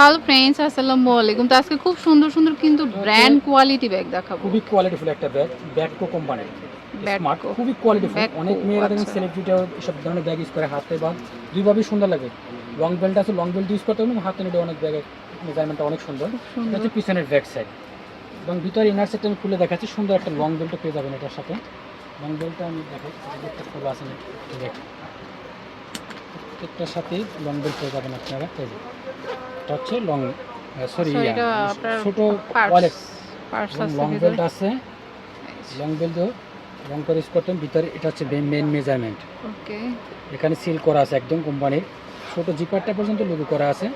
Hello friends আসসালামু আলাইকুম। তো আজকে খুব সুন্দর সুন্দর কিন্তু ব্র্যান্ড কোয়ালিটি ব্যাগ দেখাবো। খুবই কোয়ালিটিফুল একটা ব্যাগ ব্যাগকো কোম্পানির স্মার্ট খুবই কোয়ালিটিফুল অনেক মেয়েরা দেখেন আচ্ছা। সেলিব্রিটিও এসব ধরনের ব্যাগ ইউজ করে হাতে বা দুইভাবেই সুন্দর লাগে। লং বেল্ট আছে লং বেল্ট ইউজ করতে পারবেন হাতে নিতে অনেক ব্যাগের মেজারমেন্টটা অনেক সুন্দর। এটা হচ্ছে পিছনের ব্যাক সাইড এবং ভিতরে ইনার সেটটা আমি খুলে দেখাচ্ছি সুন্দর একটা লং বেল্টও পেয়ে যাবেন এটার সাথে। লং বেল্টটা আমি দেখাই একটা খোলা আছে প্রত্যেকটার সাথে লং বেল্ট পেয়ে যাবেন আপনারা এই যে। এটা হচ্ছে লং সরি আপনার ছোট ওয়ালেট লং বেল্ট আছে লং বেল্টও লং করে ইউজ করতেন। ভিতরে এটা হচ্ছে মেন মেজারমেন্ট ওকে এখানে সিল করা আছে একদম কোম্পানির ছোট জিপারটা পর্যন্ত লোগো করা আছে।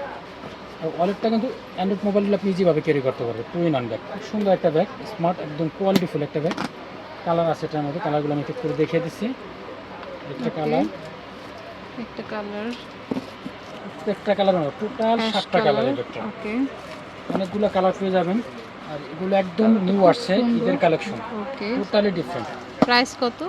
আর ওয়ালেটটা কিন্তু অ্যান্ড্রয়েড মোবাইলগুলো আপনি ইজিভাবে ক্যারি করতে পারবেন। টু ইন ওয়ান ব্যাগ খুব সুন্দর একটা ব্যাগ স্মার্ট একদম কোয়ালিটিফুল একটা ব্যাগ কালার আছে এটার মধ্যে কালারগুলো আমি একটু করে দেখিয়ে দিচ্ছি। একটা কালার একটা কালার প্রত্যেকটা কালার টোটাল সাতটা কালার ওকে অনেকগুলো কালার পেয়ে যাবেন আর এগুলো একদম নিউ আসছে ঈদের collection okay totally different price কত?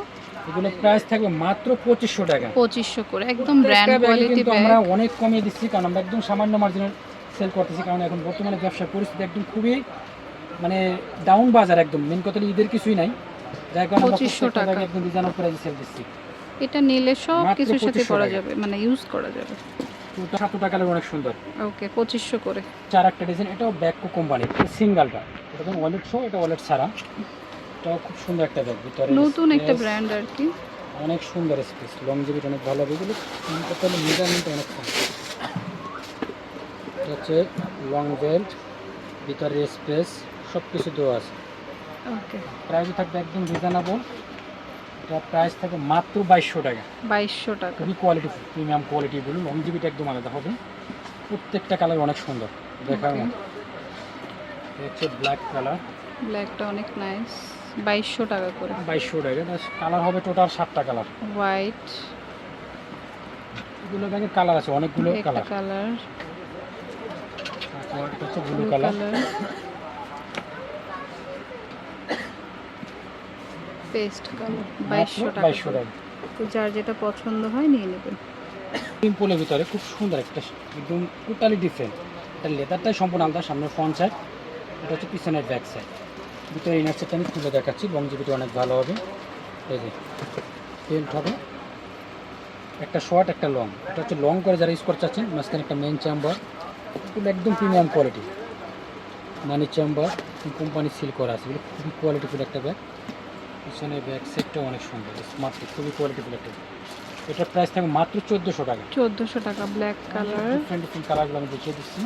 এগুলো প্রাইস থাকবে মাত্র পঁচিশশো টাকা। পঁচিশশো করে একদম ব্র্যান্ড কোয়ালিটি কিন্তু আমরা অনেক কমিয়ে দিচ্ছি কারণ আমরা একদম সামান্য মার্জিনে সেল করতেছি কারণ এখন বর্তমানে ব্যবসার পরিস্থিতি একদম খুবই মানে ডাউন বাজার একদম। মেন কথা ঈদের কিছুই নাই। যার কারণে 2500 টাকা। একদম রিজনেবল প্রাইসে সেল দিচ্ছি। এটা নিলে সব কিছুর সাথে 2500 করা যাবে মানে ইউজ করা যাবে। সাতটা কালার অনেক সুন্দর। ওকে পঁচিশশো করে। চার একটা ডিজাইন এটাও ব্যাককো কোম্পানি সিঙ্গেলটা এটা যেমন ওয়ালেট শো এটা ওয়ালেট ছাড়া। এটাও খুব সুন্দর একটা ব্যাগ ভিতরে নতুন একটা ব্র্যান্ড আর কি। অনেক সুন্দর স্পেস লং জিবিটা অনেক ভালো হবে এগুলো। কথা মেজারমেন্ট অনেক কম। এটা হচ্ছে লং বেল্ট ভিতরে স্পেস সব কিছু দেওয়া আছে। ওকে। প্রাইসও থাকবে একদম রিজনেবল এটা প্রাইস থাকবে মাত্র বাইশশো টাকা। বাইশশো টাকা। খুবই কোয়ালিটি প্রিমিয়াম কোয়ালিটি বলুন লং জিবিটা একদম আলাদা হবে। প্রত্যেকটা কালার অনেক সুন্দর। দেখার মতো হচ্ছে ব্ল্যাক কালার ব্ল্যাকটা অনেক নাইস বাইশশো টাকা করে। বাইশশো টাকা। কালার হবে টোটাল সাতটা কালার হোয়াইট এগুলো ব্যাগের কালার আছে অনেকগুলো কালার কালার হচ্ছে ব্লু কালার পেস্ট কালার বাইশশো টাকা বাইশশো টাকা। তো যার যেটা পছন্দ হয় নিয়ে নেবেন সিম্পলের ভিতরে খুব সুন্দর একটা একদম টোটালি ডিফারেন্ট এটা লেদারটাই সম্পূর্ণ আলাদা সামনের ফ্রন্ট সাইড এটা হচ্ছে পিছনের ব্যাক সাইড ভিতরে ইনার সাইডটা আমি খুলে দেখাচ্ছি লং জিবিটা অনেক ভালো হবে। এই যে বেল্ট হবে। একটা শর্ট একটা লং এটা হচ্ছে লং করে যারা ইউজ করতে চাচ্ছেন মাঝখানে একটা মেন চেম্বার এগুলো একদম premium quality money chamber company seal করা আছে। এগুলো খুবই কোয়ালিটিফুল একটা ব্যাগ পিছনে ব্যাক সাইডটাও অনেক সুন্দর স্মার্ট খুবই কোয়ালিটিফুল একটা। এটার প্রাইস থাকবে মাত্র চোদ্দোশো টাকা। চোদ্দোশো টাকা ব্ল্যাক কালার ডিফারেন্ট ডিফারেন্ট কালারগুলো আমি দেখিয়ে দিচ্ছি।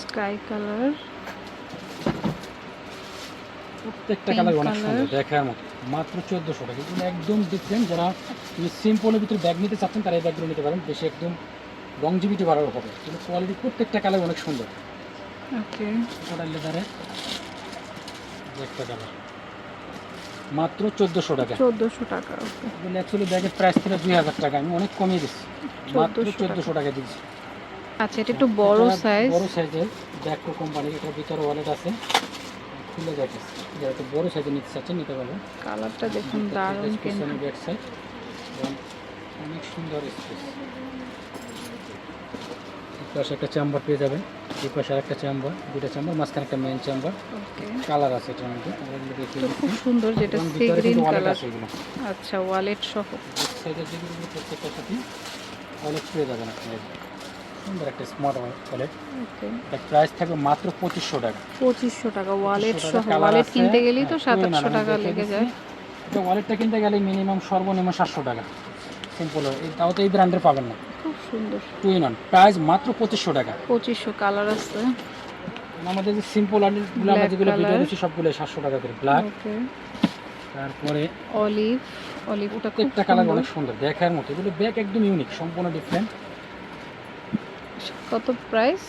স্কাই কালার প্রত্যেকটা কালার অনেক. সুন্দর দেখার মতো। মাত্র চোদ্দোশো টাকা। এগুলো একদম ডিফারেন্ট যারা সিম্পলের ভিতরে ব্যাগ নিতে চাচ্ছেন তারা এই ব্যাগগুলো নিতে পারেন। বেশি একদম লংজিভিটি বাড়ানো হবে কিন্তু কোয়ালিটি প্রত্যেকটা কালার অনেক সুন্দর। ওকে ওটা লেদারে একটা কালার মাত্র চোদ্দোশো টাকা। চোদ্দোশো টাকা ওকে অ্যাকচুয়ালি ব্যাগের প্রাইস ছিল দুই হাজার টাকা আমি অনেক কমিয়ে দিচ্ছি। মাত্র 1400 টাকা। চোদ্দোশো টাকা দিচ্ছি। আচ্ছা এটা একটু বড় সাইজ বড় সাইজের ব্যাককো কোম্পানি এটার ভিতরে ওয়ালেট আছে। খুলে যাচ্ছে যারা একটু বড় সাইজের নিতে চাচ্ছেন নিতে পারবেন। কালারটা দেখুন দারুণ কিন্তু। ব্যাক সাইড অনেক সুন্দর স্পেস পাশে একটা চেম্বার পেয়ে যাবেন। এই পাশে আরেকটা চেম্বার দুটো চেম্বার মাঝখানে একটা মেন চেম্বার কালার আছে এটার মধ্যে। খুব সুন্দর যেটা সি গ্রিন কালার আচ্ছা ওয়ালেট সহ। সাইডের যেগুলো প্রত্যেকটার সাথে ওয়ালেট পেয়ে যাবেন আপনি। সুন্দর একটা স্মার্ট ওয়ালেট ওকে প্রাইস থাকবে মাত্র পঁচিশশো টাকা। পঁচিশশো টাকা ওয়ালেট 2500 সহ। ওয়ালেট কিনতে গেলেই তো হ্যাঁ, সাত খুবই আটশো নামি, টাকা লেগে যায়। এটা ওয়ালেটটা কিনতে গেলে মিনিমাম সর্বনিম্ন সাতশো টাকা। সিম্পল এই তাও তো এই ব্র্যান্ডের পাবেন না। খুব সুন্দর। টু ইন ওয়ান প্রাইস মাত্র পঁচিশশো টাকা। পঁচিশশো কালার আছে। আমাদের যে সিম্পল আর্টগুলো আমরা যেগুলো ভিডিও দিচ্ছি সবগুলো সাতশো টাকা করে ব্ল্যাক তারপরে অলিভ খুব প্রত্যেকটা কালার অনেক সুন্দর দেখার মতো। এগুলো ব্যাগ একদম ইউনিক সম্পূর্ণ ডিফারেন্ট কত প্রাইস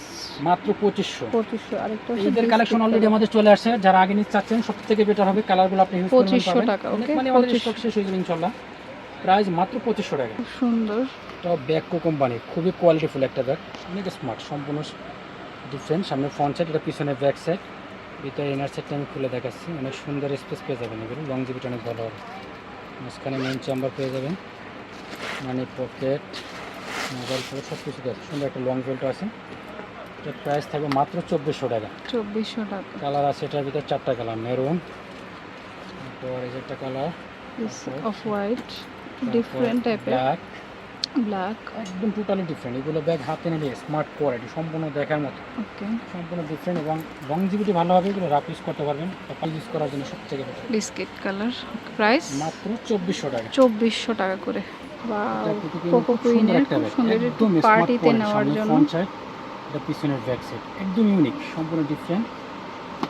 মাত্র পঁচিশশো। পঁচিশশো আরেকটা ঈদের কালেকশন অলরেডি আমাদের চলে আসছে। যারা আগে নিতে চাচ্ছেন সব থেকে বেটার হবে কালারগুলো আপনি 2500 টাকা? মানে আমাদের 2500 স্টক শেষ হয়ে যাবে ইনশাল্লাহ প্রাইস মাত্র পঁচিশশো টাকা। খুব সুন্দর। এটা ব্যাগকো কোম্পানি খুবই কোয়ালিটিফুল একটা ব্যাগ অনেক স্মার্ট সম্পূর্ণ ডিফারেন্ট। সামনে ফ্রন্ট সাইড এটা পিছনে ব্যাক সাইড ভিতরে ইনার সাইডটা আমি খুলে দেখাচ্ছি। অনেক সুন্দর স্পেস পেয়ে যাবেন এগুলো। লং জিবিটা অনেক ভালো হবে। মাঝখানে মেন চেম্বার পেয়ে যাবেন। মানে পকেট মোবাইল ফোন সব কিছু আছে সুন্দর একটা লং বেল্ট আছে। এটার প্রাইস থাকবে মাত্র চব্বিশশো টাকা। চব্বিশশো টাকা। কালার আছে এটার ভিতরে চারটা কালার মেরুন তারপর এই যে একটা কালার অফ হোয়াইট ডিফারেন্ট টাইপের ব্ল্যাক ব্ল্যাক একদম টোটালি ডিফারেন্ট এগুলো ব্যাগ হাতে নিলে স্মার্ট কোয়ালিটি সম্পূর্ণ দেখার মতো। ওকে সম্পূর্ণ ডিফারেন্ট এবং লংজিভিটি ভালো হবে এগুলো রাফ ইউজ করতে পারবেন। সকাল ইউজ করার জন্য সব থেকে বেটার বিস্কিট কালার প্রাইস মাত্র চব্বিশশো টাকা। চব্বিশশো টাকা করে। বা এটা কোকো সুন্দর কুইনের একটা খুব ব্যাগ সুন্দর একদম পার্টিতে নেওয়ার জন্য। এটা পিছনের ব্যাক সাইড একদম ইউনিক সম্পূর্ণ ডিফারেন্ট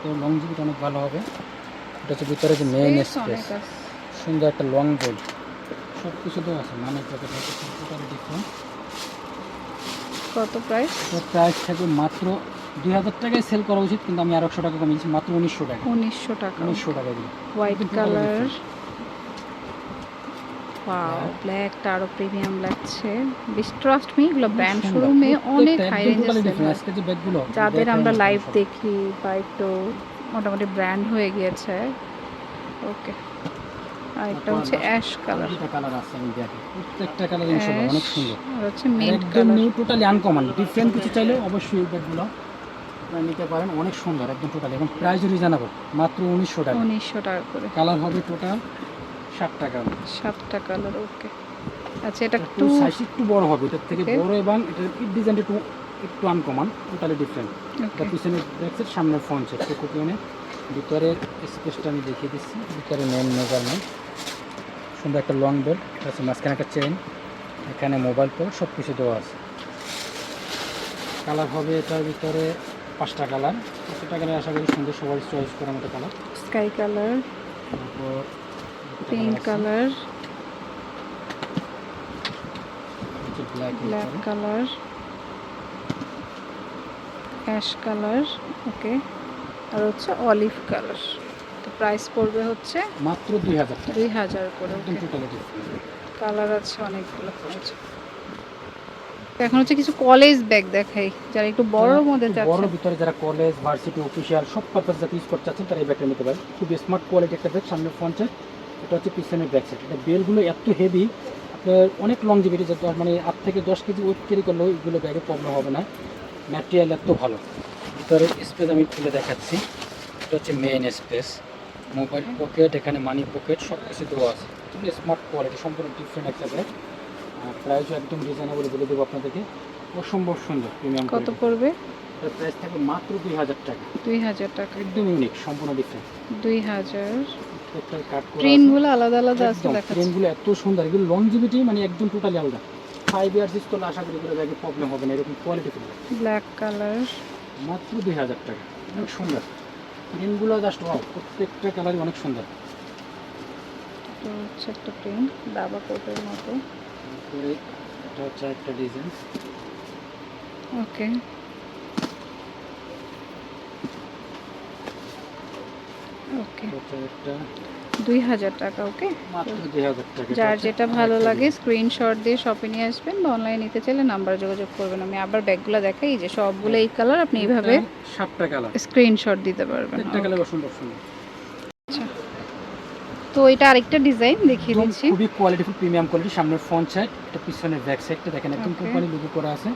তো লংজিভিটি অনেক ভালো হবে। এটা হচ্ছে ভিতরে যে মেইন স্পেস সুন্দর একটা লং বোল্ট সব কিছু দেওয়া আছে মানে টোটালি ডিফারেন্ট কত প্রাইস প্রাইস থাকবে মাত্র দুই হাজার টাকায় সেল করা উচিত কিন্তু আমি আর একশো টাকা কমিয়েছি মাত্র উনিশশো টাকা। উনিশশো টাকা। উনিশশো টাকা দিই হোয়াইট কালার। ওয়াও. ব্ল্যাকটা আরও প্রিমিয়াম লাগছে। বেশ ট্রাস্ট মি এগুলো ব্র্যান্ড সুন্দর। শোরুমে অনেক হাই রেঞ্জের যাদের আমরা লাইভ দেখি বা একটু মোটামুটি ব্র্যান্ড হয়ে গিয়েছে। ওকে আর একটা হচ্ছে অ্যাশ কালার দুইটা কালার আছে আমি দেখি। প্রত্যেকটা কালার ইনশাআল্লাহ অনেক সুন্দর। আর হচ্ছে mint colour new totally uncommon different কিছু চাইলে অবশ্যই এই ব্যাগগুলো নিতে পারেন অনেক সুন্দর একদম টোটালি এবং প্রাইস রিজনেবল মাত্র উনিশশো টাকা। উনিশশো টাকা করে। কালার হবে টোটাল ষাট টাকা সাতটা কালার ওকে আচ্ছা এটা একটু সাইজ একটু বড় হবে এটার থেকে বড় এবং এটার ডিজাইনটা একটু একটু আনকমন টোটালি ডিফারেন্ট এটা পিছনে দেখছে সামনের ফ্রন্ট সেট কোকিয়নে ভিতরের স্পেসটা আমি দেখিয়ে দিচ্ছি। ভিতরে মেন মেজারমেন্ট সুন্দর একটা লং বেল্ট আছে মাঝখানে একটা চেন এখানে মোবাইল পোর্ট সব কিছু দেওয়া আছে। কালার হবে এটার ভিতরে পাঁচটা কালার পাঁচটা কালার আশা করি সুন্দর সবাই চয়েস করার মতো কালার স্কাই কালার তারপর pink colour black colour ash colour okay আর হচ্ছে অলিভ কালার। তো প্রাইস পড়বে হচ্ছে মাত্র দুই হাজার টাকা। দুই হাজার করে কালার আছে অনেকগুলো আচ্ছা। এখন হচ্ছে কিছু কলেজ ব্যাগ দেখাই। যারা একটু বড়র মধ্যে একটু বড় ভিতরে যারা কলেজ ভার্সিটি অফিসিয়াল সব পারপাস যাতে ইউজ করতে চাচ্ছেন তারা এই ব্যাগটা নিতে পারেন খুব স্মার্ট কোয়ালিটি একটা ব্যাগ সামনে ফ্রন্ট সাইড এটা হচ্ছে পিছনের ব্যাক সাইড এটা বেলগুলো এত হেভি আপনার অনেক লং জিবিটি যে মানে আট থেকে দশ কেজি ওয়েট ক্যারি করলেও এগুলো ব্যাগে প্রবলেম হবে না। ম্যাটেরিয়াল এত ভালো। ভিতরে স্পেস আমি খুলে দেখাচ্ছি। এটা হচ্ছে মেইন স্পেস মোবাইল পকেট এখানে মানি পকেট সব কিছু দেওয়া আছে। স্মার্ট কোয়ালিটি সম্পূর্ণ ডিফারেন্ট একটা ব্যাগ প্রাইসও একদম রিজনেবল বলে দেবো আপনাদেরকে। অসম্ভব সুন্দর প্রিমিয়াম কত পড়বে? প্রাইস থাকবে মাত্র দুই হাজার টাকা। দুই হাজার টাকা। একদম ইউনিক সম্পূর্ণ ডিফারেন্ট দুই হাজার। আলাদা আলাদা আছে ট্রেনগুলো এত সুন্দর। এগুলো লংজিভিটি মানে একদম টোটালি আলাদা। ফাইভ ইয়ার্স ইউজ করলে আশা করি এগুলো ব্যাগে প্রবলেম হবে না। এরকম কোয়ালিটি ব্ল্যাক কালার মাত্র দুই হাজার টাকা। অনেক সুন্দর। প্রিন্টগুলো জাস্ট ওয়াও প্রত্যেকটা কালারই অনেক সুন্দর। হচ্ছে একটা প্রিন্ট দাবা কোটের মতো। তারপরে এটা হচ্ছে একটা ডিজাইন ওকে ওকে একটা? দুই হাজার টাকা ওকে এটা যার যেটা ভালো আরেকটা লাগে স্ক্রিনশট দিয়ে শপে নিয়ে আসবেন বা অনলাইনে নিতে চাইলে নাম্বার যোগাযোগ করবেন। আমি আবার ব্যাগগুলো দেখাই যে সবগুলো এই কালার আপনি এইভাবে সাতটা কালার স্ক্রিনশট দিতে পারবেন। আচ্ছা। তো এটা আরেকটা ডিজাইন দেখিয়ে দিচ্ছি। খুবই কোয়ালিটিফুল প্রিমিয়াম কোয়ালিটি সামনের ফ্রন্ট সাইড এটা পিছনের ব্যাক সাইডটা দেখেন একদম. কোম্পানি লোগো করা আছে।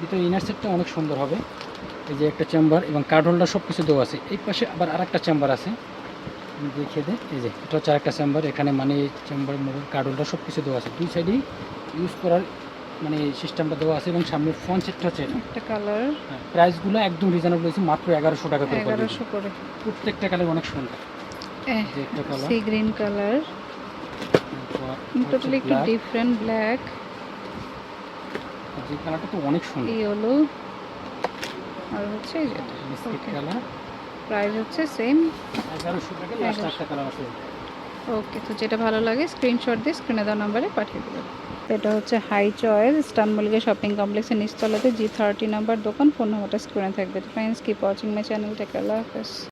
ভিতরে ইনার সাইডটা অনেক সুন্দর হবে। এই যে একটা চেম্বার এবং কার্ড হোল্ডার সব কিছু দেওয়া আছে। এই পাশে আবার আরেকটা চেম্বার আছে। দেখিয়ে দিই এই যে এটা হচ্ছে আরেকটা চেম্বার এখানে মানে চেম্বার মোবাইল কার্ড হোল্ডার সব কিছু দেওয়া আছে। দুই সাইডেই ইউজ করার মানে সিস্টেমটা দেওয়া আছে এবং সামনে ফ্রন্ট সাইডটা হচ্ছে একটা কালার প্রাইসগুলো একদম রিজনেবল হয়েছে মাত্র এগারোশো টাকা করে এগারোশো করে। প্রত্যেকটা কালার অনেক সুন্দর। যে একটা colour sea green colour totally একটু ডিফারেন্ট ব্ল্যাক যে কালারটা তো অনেক সুন্দর। ইয়েলো আর হচ্ছে এই বিস্কিট কালার প্রাইস হচ্ছে সেম। ওকে তো যেটা ভালো লাগে স্ক্রিনশট দিয়ে স্ক্রিনে দেওয়া নাম্বারে পাঠিয়ে দেবেন। এটা হচ্ছে হাই চয়েস স্টান মলিকা শপিং কমপ্লেক্সের নিচতলাতে জি থার্টি নাম্বার দোকান ফোন নাম্বারটা স্ক্রিনে থাকবে। Friends keep watching my channel take আল্লাহ হাফেজ।